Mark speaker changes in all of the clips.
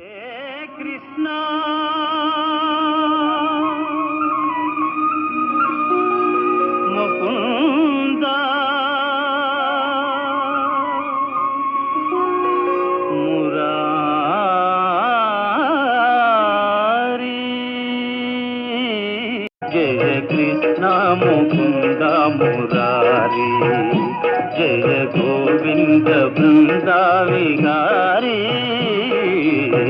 Speaker 1: కృష్ణ! జయ కృష్ణ ముకుంద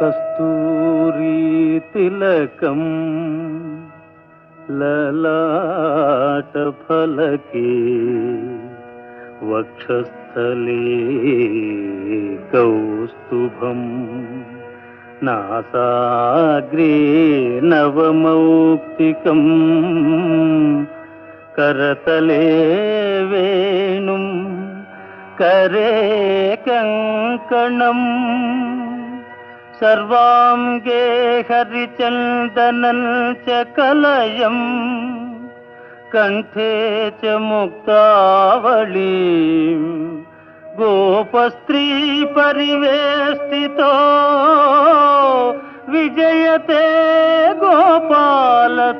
Speaker 1: கஸ்தூரி திலகம் ललाटफलके वक्षस्थले कौस्तुभम् नासाग्रे नवमौक्तिकम् करतले वेणुं करे कङ्कणम् కంకణం సర్వాంగే హరిచందనం చ కలయం. కంఠే చ ముక్తావళీ. గోపస్త్రీ పరివేష్టితో విజయతే గోపాల